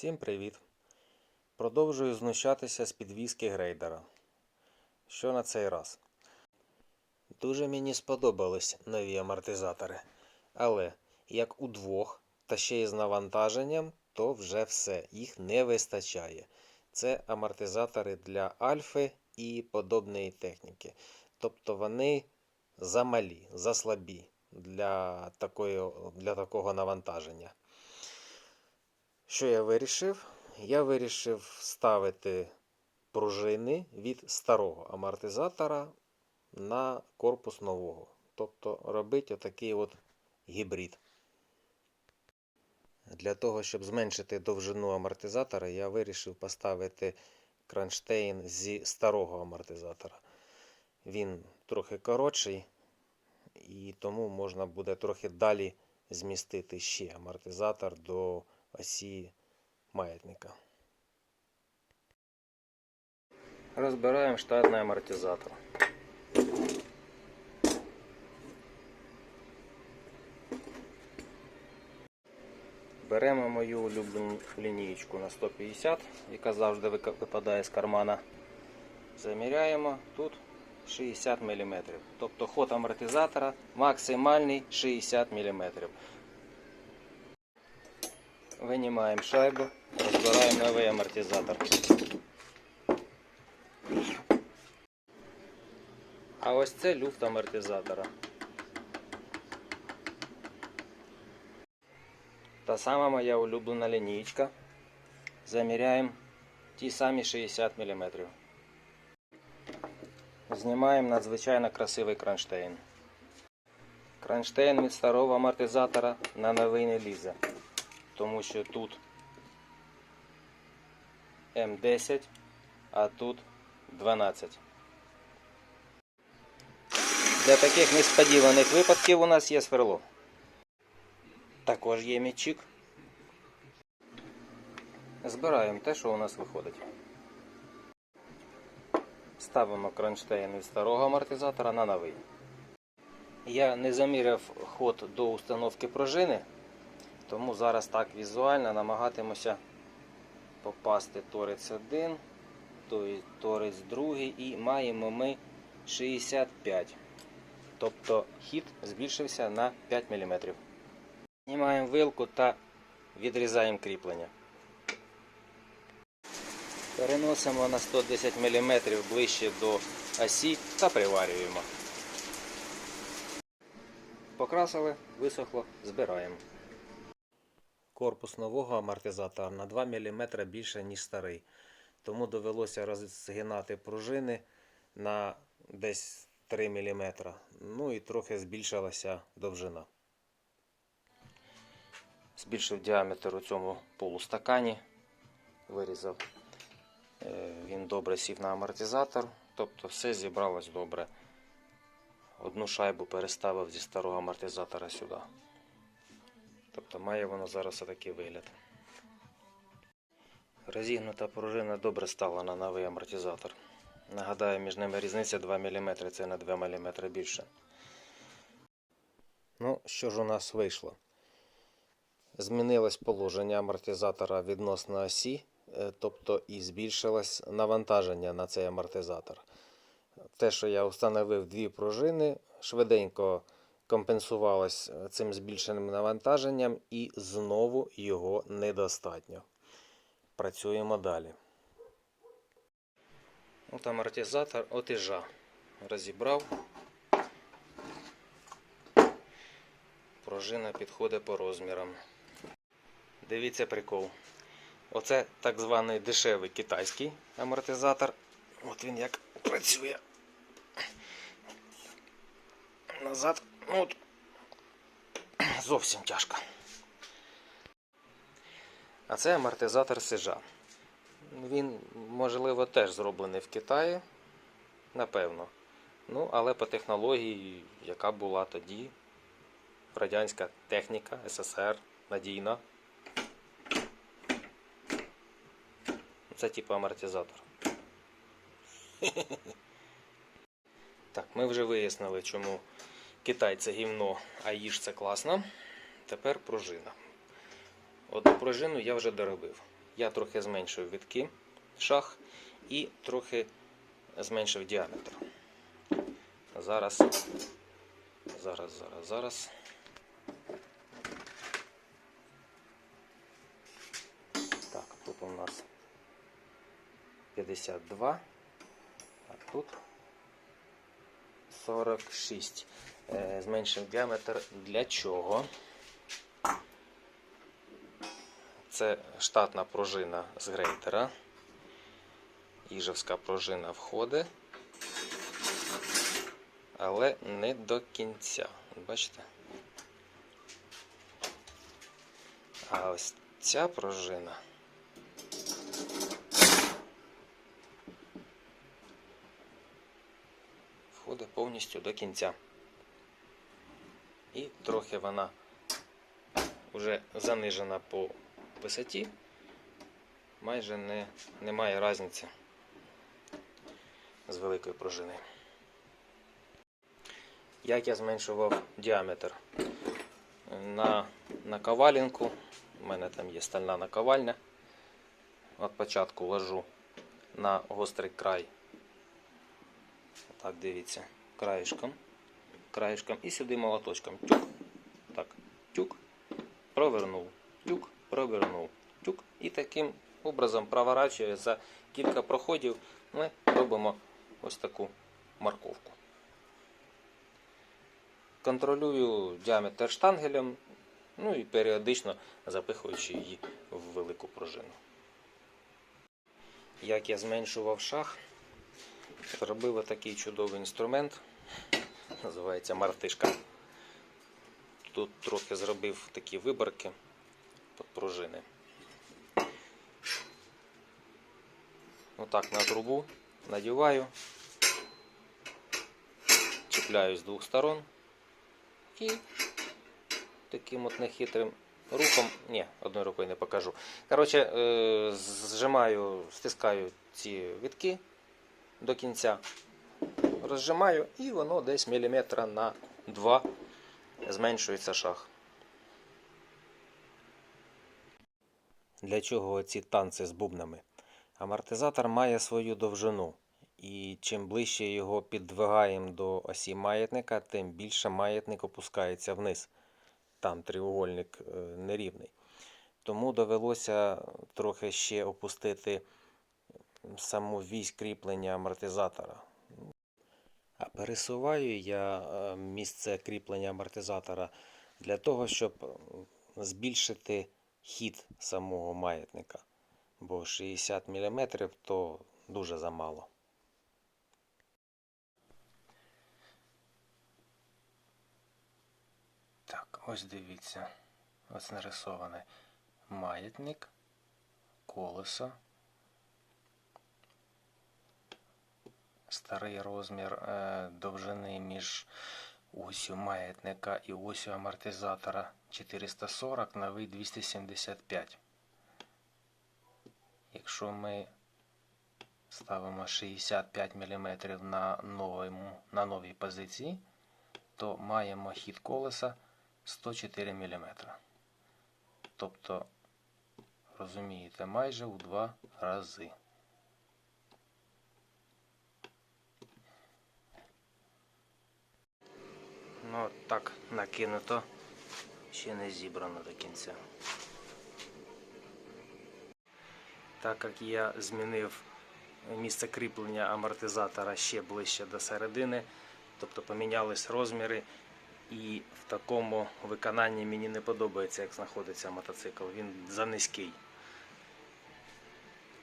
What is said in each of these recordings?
Всім привіт! Продовжую знущатися з підвіски грейдера. Що на цей раз? Дуже мені сподобались нові амортизатори. Але як у двох, та ще й з навантаженням, то вже все, їх не вистачає. Це амортизатори для альфи і подобної техніки. Тобто вони замалі, заслабі для, такої, для такого навантаження. Що я вирішив? Я вирішив ставити пружини від старого амортизатора на корпус нового. Тобто робити отакий от гібрид. Для того, щоб зменшити довжину амортизатора, я вирішив поставити кронштейн зі старого амортизатора. Він трохи коротший, і тому можна буде трохи далі змістити ще амортизатор до осі маятника. Розбираємо штатний амортизатор. Беремо мою улюблену лінієчку на 150, яка завжди випадає з кармана. Заміряємо тут 60 мм. Тобто ход амортизатора максимальний 60 мм. Винімаємо шайбу, розбираємо новий амортизатор. А ось це люфт амортизатора. Та сама моя улюблена лінійка. Заміряємо ті самі 60 мм. Знімаємо надзвичайно красивий кронштейн. Кронштейн від старого амортизатора на новий не лізе тому що тут М10, а тут 12. Для таких несподіваних випадків у нас є сверло. Також є мічик. Збираємо те, що у нас виходить. Ставимо кронштейн від старого амортизатора на новий. Я не заміряв ход до установки пружини. Тому зараз так візуально намагатимося попасти торець 1, торець 2 і маємо ми 65. Тобто хід збільшився на 5 мм. Знімаємо вилку та відрізаємо кріплення. Переносимо на 110 мм ближче до осі та приварюємо. Покрасили, висохло, збираємо. Корпус нового амортизатора на 2 мм більше, ніж старий. Тому довелося розгинати пружини на десь 3 мм. Ну і трохи збільшилася довжина. Збільшив діаметр у цьому полустакані. Вирізав. Е, Він добре сів на амортизатор, тобто все зібралось добре. Одну шайбу переставив зі старого амортизатора сюди. Тобто має воно зараз отакий вигляд. Розігнута пружина добре стала на новий амортизатор. Нагадаю, між ними різниця 2 мм, це на 2 мм більше. Ну, що ж у нас вийшло? Змінилось положення амортизатора відносно осі, е, тобто і збільшилось навантаження на цей амортизатор. Те, що я встановив дві пружини, швиденько компенсувалось цим збільшеним навантаженням і знову його недостатньо. Працюємо далі. От амортизатор от іжа. Розібрав. Пружина підходить по розмірам. Дивіться прикол. Оце так званий дешевий китайський амортизатор. От він як працює. Назад. Ну, от. Зовсім тяжко. А це амортизатор сижа. Він, можливо, теж зроблений в Китаї. Напевно. Ну, але по технології, яка була тоді, радянська техніка, СССР, надійна. Це типу амортизатор. Так, ми вже вияснили, чому Китай це гівно, а їж це класно. Тепер пружина. Одну пружину я вже доробив. я трохи зменшив витки шах і трохи зменшив діаметр. Зараз, зараз, зараз, зараз. Так, тут у нас 52, а тут 46. Е, Зменшив діаметр для чого? Це штатна пружина з грейтера. Іжевська пружина входить, але не до кінця. Бачите? А ось ця пружина входить повністю до кінця. І трохи вона вже занижена по висоті, майже не, немає різниці з великою пружиною. Як я зменшував діаметр? На наковалінку, у мене там є стальна наковальня. От початку ложу на гострий край. Так, дивіться, краєшком, краєшком і сюди молоточком. Тюк. Так, тюк, провернув, тюк, провернув, тюк. І таким образом проворачує за кілька проходів ми робимо ось таку морковку. Контролюю діаметр штангелем, ну і періодично запихуючи її в велику пружину. Як я зменшував шах, зробив отакий чудовий інструмент, називається мартишка. Тут трохи зробив такі виборки під пружини. Отак на трубу надіваю, чіпляю з двох сторон і таким от нехитрим рухом, ні, одною рукою не покажу. Коротше, е, зжимаю, стискаю ці вітки до кінця, розжимаю і воно десь міліметра на 2 зменшується шах. Для чого ці танці з бубнами? Амортизатор має свою довжину, і чим ближче його піддвигаємо до осі маятника, тим більше маятник опускається вниз. Там треугольник е, нерівний. Тому довелося трохи ще опустити саму вісь кріплення амортизатора. Пересуваю я е, місце кріплення амортизатора для того, щоб збільшити хід самого маятника. Бо 60 мм то дуже замало. Так, ось дивіться. Ось нарисований маятник, колесо. Старий розмір е, довжини між осью маятника і осью амортизатора 440 новий 275. Якщо ми ставимо 65 мм на, новому, на новій позиції, то маємо хід колеса 104 мм. Тобто, розумієте, майже у два рази. Ну, так накинуто, ще не зібрано до кінця. Так як я змінив місце кріплення амортизатора ще ближче до середини, тобто помінялись розміри, і в такому виконанні мені не подобається, як знаходиться мотоцикл. Він занизький.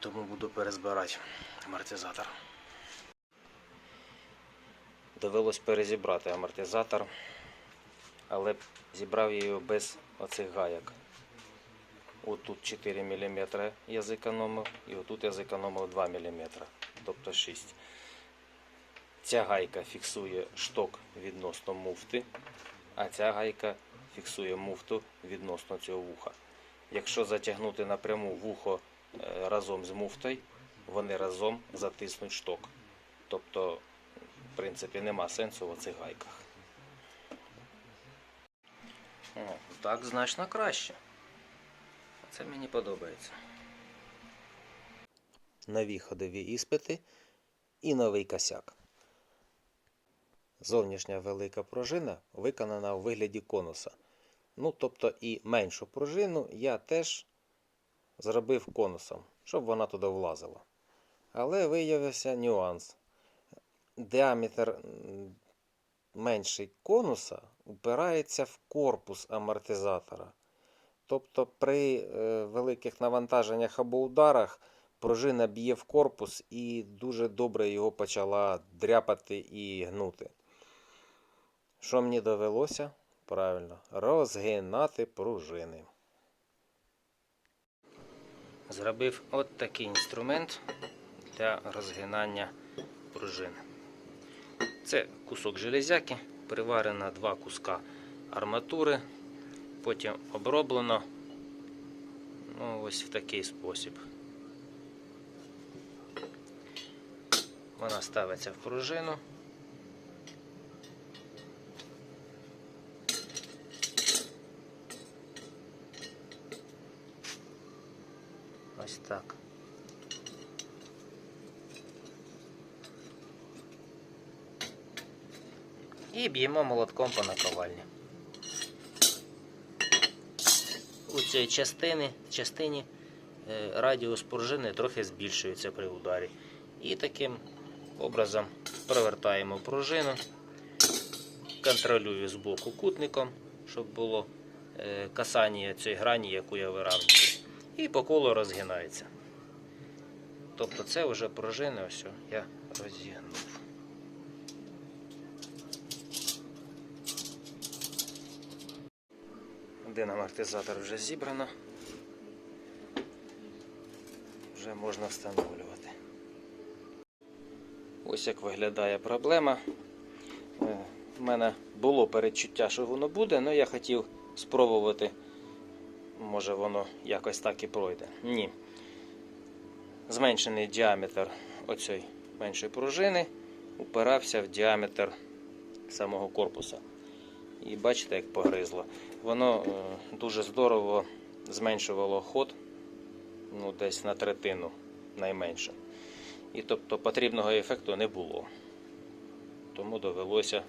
Тому буду перезбирати амортизатор. Довелось перезібрати амортизатор, але зібрав його без оцих гаяк. Отут 4 мм я зекономив, і отут я зекономив 2 мм, тобто 6. Ця гайка фіксує шток відносно муфти, а ця гайка фіксує муфту відносно цього вуха. Якщо затягнути напряму вухо е, разом з муфтою, вони разом затиснуть шток. Тобто, в принципі, нема сенсу в цих гайках. О, так значно краще. Це мені подобається. нові ходові іспити і новий косяк. Зовнішня велика пружина виконана у вигляді конуса. Ну, тобто і меншу пружину я теж зробив конусом, щоб вона туди влазила. Але виявився нюанс. Діаметр менший конуса упирається в корпус амортизатора. Тобто при е, великих навантаженнях або ударах пружина б'є в корпус і дуже добре його почала дряпати і гнути. Що мені довелося? Правильно, розгинати пружини. Зробив от такий інструмент для розгинання пружин. Це кусок железяки, приварено два куска арматури, потім оброблено ну, ось в такий спосіб. Вона ставиться в пружину. Ось так. І б'ємо молотком по наковальні. У цій частині, частині е, радіус пружини трохи збільшується при ударі. І таким образом провертаємо пружину, контролюю з боку кутником, щоб було е, касання цієї грані, яку я виравнюю. І по колу розгинається. Тобто це вже пружини, ось я розігнув. Один амортизатор вже зібрано. Вже можна встановлювати. Ось як виглядає проблема. Е, У мене було передчуття, що воно буде, але я хотів спробувати, може воно якось так і пройде. Ні. Зменшений діаметр оцієї меншої пружини упирався в діаметр самого корпуса. І бачите, як погризло. Воно е, дуже здорово зменшувало ход ну, десь на третину найменше. І тобто потрібного ефекту не було. Тому довелося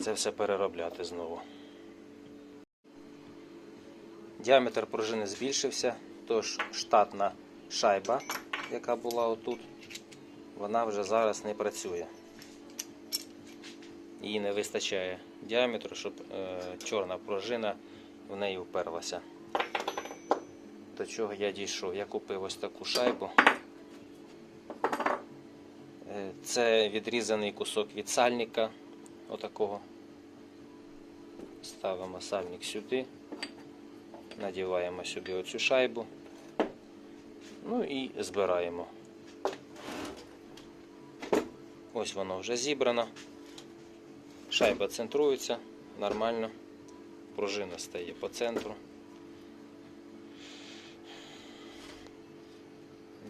це все переробляти знову. Діаметр пружини збільшився, тож штатна шайба, яка була отут, вона вже зараз не працює. Їй не вистачає діаметру, щоб е, чорна пружина в неї вперлася. До чого я дійшов? Я купив ось таку шайбу. Е, Це відрізаний кусок від сальника. Отакого. Ставимо сальник сюди, надіваємо сюди оцю шайбу. Ну і збираємо. Ось воно вже зібрано. Шайба центрується нормально. Пружина стає по центру.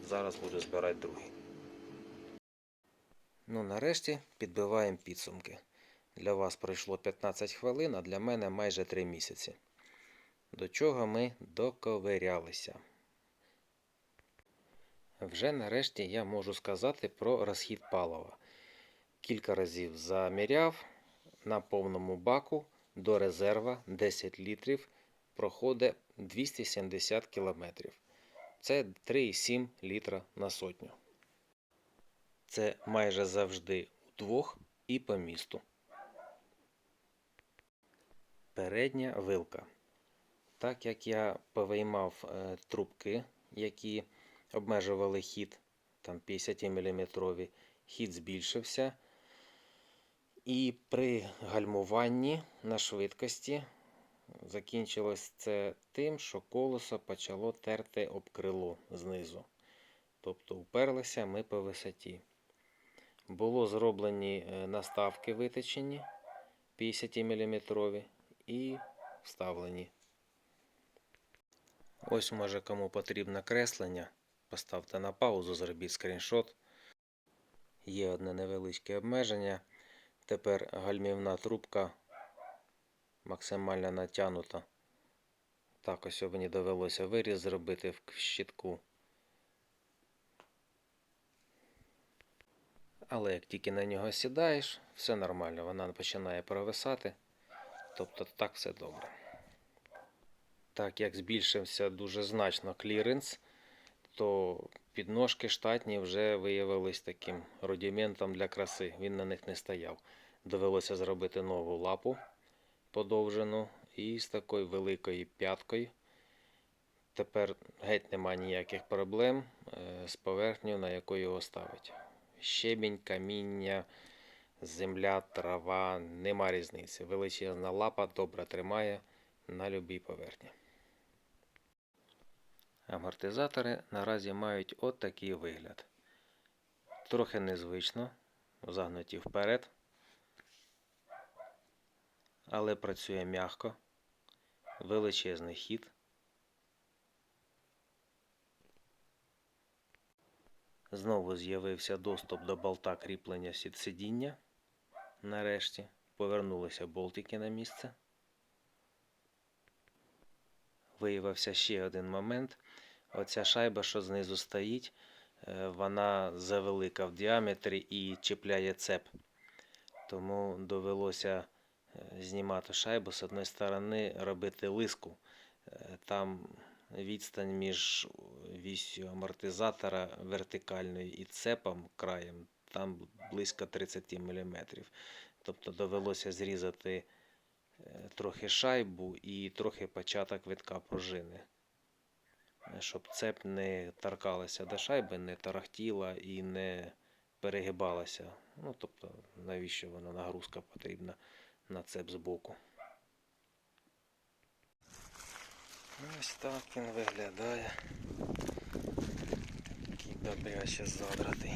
Зараз буду збирати другий. Ну, нарешті підбиваємо підсумки. Для вас пройшло 15 хвилин, а для мене майже 3 місяці. До чого ми доковирялися. Вже нарешті я можу сказати про розхід палива. Кілька разів заміряв на повному баку до резерва 10 літрів проходить 270 км. Це 3,7 літра на сотню. Це майже завжди удвох і по місту. Передня вилка. Так як я повиймав е, трубки, які обмежували хід, там 50 мм, хід збільшився. І при гальмуванні на швидкості закінчилось це тим, що колесо почало терти об крило знизу. Тобто уперлися ми по висоті. Було зроблені е, наставки виточені 50 мм і вставлені. Ось може кому потрібно креслення. Поставте на паузу, зробіть скріншот. Є одне невеличке обмеження. Тепер гальмівна трубка максимально натягнута. Так ось мені довелося виріз зробити в щитку. Але як тільки на нього сідаєш, все нормально, вона починає провисати, тобто так все добре. Так як збільшився дуже значно кліренс, то підножки штатні вже виявились таким рудиментом для краси. Він на них не стояв. Довелося зробити нову лапу подовжену і з такою великою п'яткою. Тепер геть нема ніяких проблем е, з поверхнею, на яку його ставить. Щебінь, каміння, земля, трава, нема різниці. Величезна лапа добре тримає на любій поверхні. Амортизатори наразі мають от такий вигляд. Трохи незвично, загнуті вперед, але працює м'яко, величезний хід. Знову з'явився доступ до болта кріплення сидіння. Нарешті повернулися болтики на місце. Виявився ще один момент. Оця шайба, що знизу стоїть, е, вона завелика в діаметрі і чіпляє цеп. Тому довелося е, знімати шайбу з одної сторони, робити лиску. Е, Там відстань між вісю амортизатора вертикальною і цепом краєм, там близько 30 мм. Тобто довелося зрізати трохи шайбу і трохи початок витка пружини. Е, Щоб цеп не торкалася до шайби, не тарахтіла і не перегибалася. Ну, тобто, навіщо вона нагрузка потрібна на цеп збоку. Ось так він виглядає. Такий добряче задратий.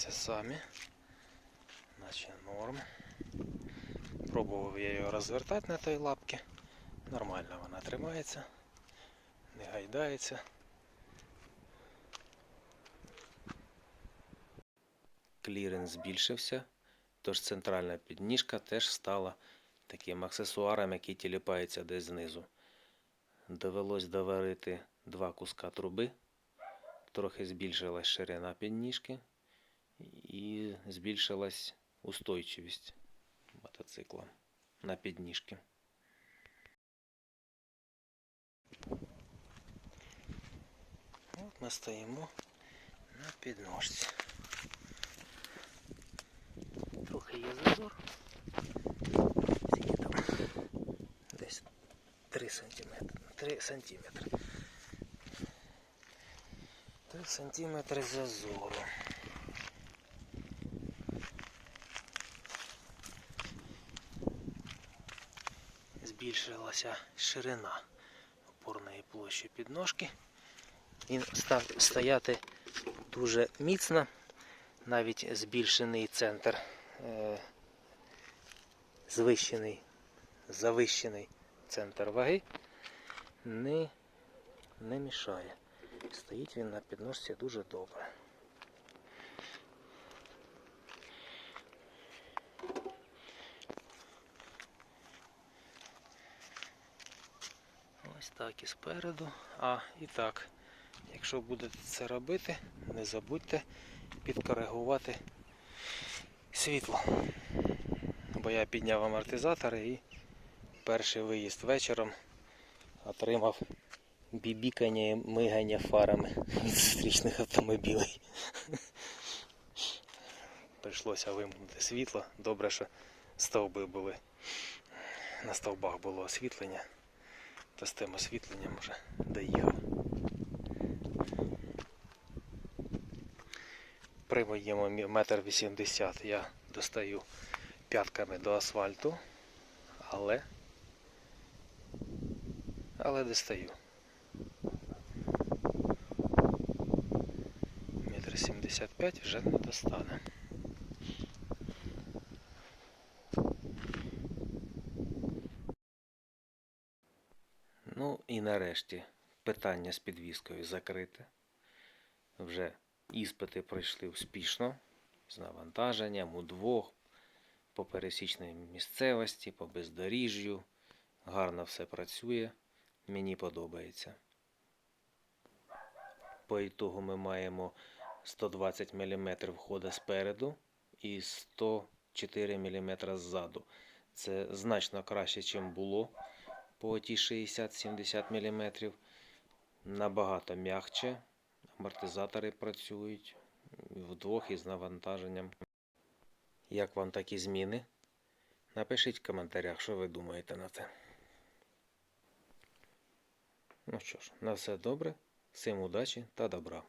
Дивіться самі. Наче норм. Пробував я його розвертати на той лапці. Нормально вона тримається, не гайдається. Кліренс збільшився, тож центральна підніжка теж стала таким аксесуаром, який тіліпається десь знизу. Довелось доварити два куска труби, трохи збільшилась ширина підніжки і збільшилась устойчивість мотоцикла на підніжки. От ми стоїмо на підножці. Трохи є зазор. Скільки там? Десь 3 сантиметри. 3 сантиметри. 3 сантиметри зазору. Збільшилася ширина опорної площі підножки. Він став стояти дуже міцно, навіть збільшений центр, е, звищений, завищений центр ваги не, не мішає. Стоїть він на підножці дуже добре. Ось так і спереду. А, і так. Якщо будете це робити, не забудьте підкоригувати світло. Бо я підняв амортизатори і перший виїзд вечором отримав бібікання і мигання фарами від зустрічних автомобілів. Прийшлося вимкнути світло. Добре, що стовби були. На стовбах було освітлення, то з тим освітленням вже доїхав. При моєму метр вісімдесят я достаю п'ятками до асфальту, але, але достаю. Метр сімдесят п'ять вже не достане. Ну і нарешті питання з підвіскою закрите. Вже іспити пройшли успішно. з навантаженням удвох, по пересічній місцевості, по бездоріжжю. Гарно все працює. Мені подобається. По ітогу ми маємо 120 мм входа спереду і 104 мм ззаду. Це значно краще, ніж було по ті 60-70 мм. Набагато м'якче. Амортизатори працюють вдвох із навантаженням. Як вам такі зміни? Напишіть в коментарях, що ви думаєте на це. Ну що ж, на все добре, всім удачі та добра.